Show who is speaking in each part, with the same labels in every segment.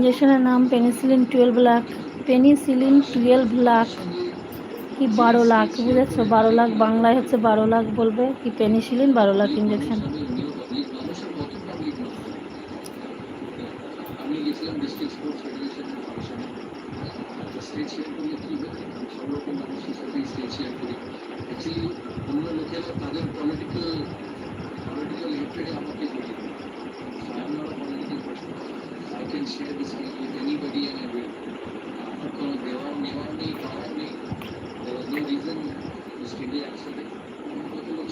Speaker 1: ইঞ্জেকশনের নাম penicillin twelve lakh. Penicillin twelve lakh কি বারো লাখ, বুঝেছ? বারো লাখ বাংলায় হচ্ছে বারো লাখ বলবে কি পেনিসিলিন, বারো লাখ ইঞ্জেকশন
Speaker 2: তাদের political পলিটিক্যাল হেট্রেডে আমাকে জড়িয়ে দেয় So I'm not a political person. I can share this stage with anybody and I will. আমার কোনো দেওয়াও নেওয়াও নেই পাওয়াও নেই There was no reason to স্টেজে একসাথে কত লোক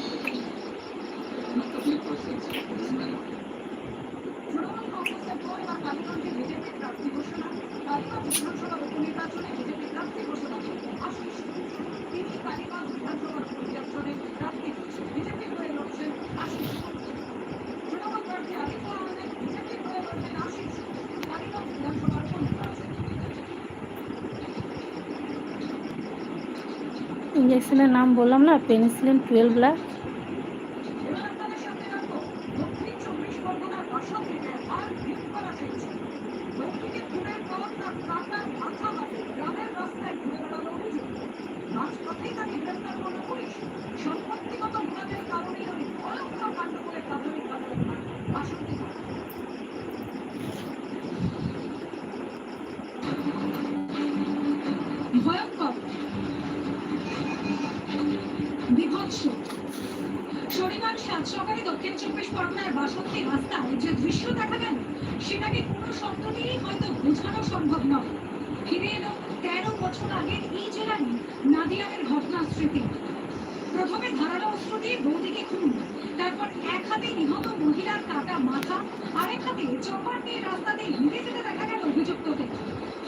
Speaker 2: I'm a public person, so it doesn't matter.
Speaker 3: Trinamool কংগ্রেসের পর এবার কালীগঞ্জে বিজেপির প্রার্থী ঘোষণা কালীগঞ্জ বিধানসভা উপনির্বাচনে বিজেপি প্রার্থী ঘোষণা
Speaker 1: ইঞ্জেকশনের নাম বললাম না পেনিসিলিন টুয়েলভ লাখ
Speaker 3: এবার আপনাদের সামনে রাখব দক্ষিণ চব্বিশ পরগনার বাসন্তীতে আর ভিড় করা হয়েছে দক্ষিণে খুনের পর তার কাটার মাথা হাতে গ্রামের রাস্তায় ঘুরে বেড়ানো অভিযোগ মাঝপথেই তাকে গ্রেফতার করল পুলিশ সম্পত্তিগত বিবাদের কারণে ওই ভয়ঙ্কর কাণ্ড করে প্রাথমিকভাবে অনুমান বাসন্তী থানা। ভয়ঙ্কর বিভৎস শনিবার সাত সকালে দক্ষিণ চব্বিশ পরগনার বাসন্তী রাস্তায় যে দৃশ্য দেখা গেল, সেটাকে কোনো শব্দ দিয়েই হয়তো বোঝানো সম্ভব নয়। ফিরে এলো তেরো বছর আগের এই জেলারই নাদিয়ামের ঘটনার স্মৃতি প্রথমে ধারালো অস্ত্র দিয়ে বৌদিকে খুন, তারপর এক হাতে নিহত মহিলার কাটা মাথা, আরেক হাতে চপার দিয়ে রাস্তাতে হেঁটে যেতে দেখা গেল অভিযুক্তকে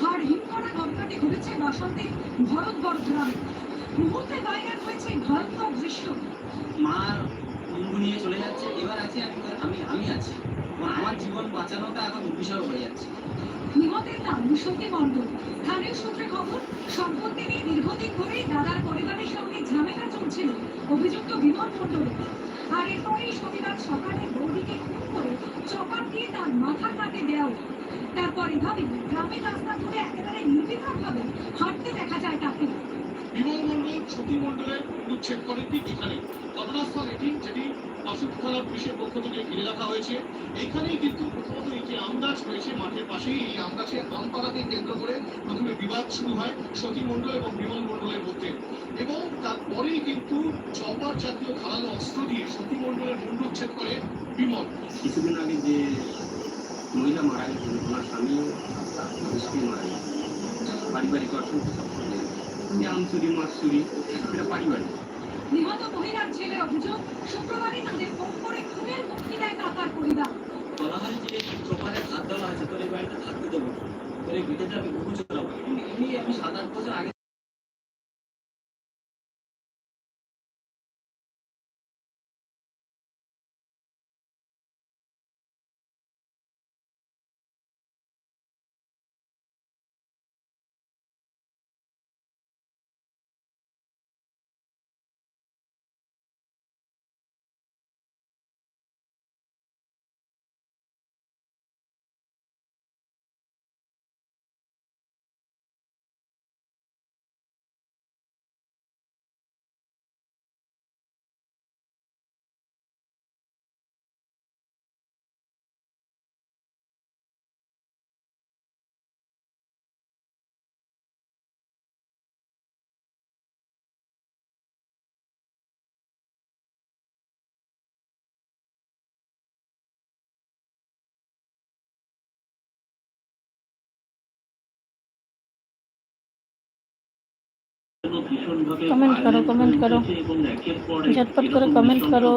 Speaker 3: হাড় হিম করা ঘটনাটি ঘটেছে বাসন্তীর ভরতগড় গ্রামে মুহূর্তে হয়েছে এই ভয়ঙ্কর দৃশ্য।
Speaker 4: মা অঙ্গ নিয়ে চলে যাচ্ছে এবার আছে আমি আমি আছি। আমার জীবন বাঁচানোটা এখন বিষয় হয়ে যাচ্ছে।
Speaker 3: নিহতের নাম সতী মণ্ডল স্থানীয় সূত্রে খবর সম্পত্তি নিয়ে দীর্ঘদিন ধরেই দাদার পরিবারের সঙ্গে ঝামেলা চলছিল। অভিযুক্ত বিমল মণ্ডলের আর এরপরেই শনিবার সকালে বৌদিকে খুন করে চপার দিয়ে তার মাথা কাটে দেওয়া। তারপর এভাবে গ্রামের রাস্তা ধরে একেবারে নির্বিঘ্নভাবে হাঁটতে দেখা যায় তাকে
Speaker 5: বিমল মন্ডল উচ্ছেদ ঠিক এখানে। ঘটনাস্থল এটি, যেটি বাসুক থানার পুলিশের পক্ষ থেকে ঘিরে রাখা হয়েছে। এখানেই কিন্তু প্রথমত এই যে আম গাছ রয়েছে মাঠের পাশেই, এই আম গাছের আম পাড়াকে কেন্দ্র করে প্রথমে বিবাদ শুরু হয় সতী মন্ডল এবং বিমল মন্ডলের মধ্যে। এবং তারপরেই কিন্তু চপার জাতীয় ধারালো অস্ত্র দিয়ে সতী মন্ডলের মুন্ডুচ্ছেদ করে বিমল।
Speaker 4: কিছুদিন আগে যে মহিলা মারা গেছেন, ওনার স্বামী মারা গেছে পারিবারিক অসুবিধা যে চুরি মাছ চুরি এটা পারিবারিক।
Speaker 3: নিহত মহিলার ছেলে অভিযোগ শুক্রবারই তাদের ফোন করে খুনের মুক্তি দেয় কাকার পরিবার
Speaker 4: বলা হয় যে চোপারে হাত দেওয়া আছে তোর এই বাড়িটা থাকতে দেবো তোর এই আমি বহু চলাবো এমনি আমি সাত আট বছর আগে
Speaker 1: কমেন্ট করো কমেন্ট করো। ঝটপট করে কমেন্ট করো।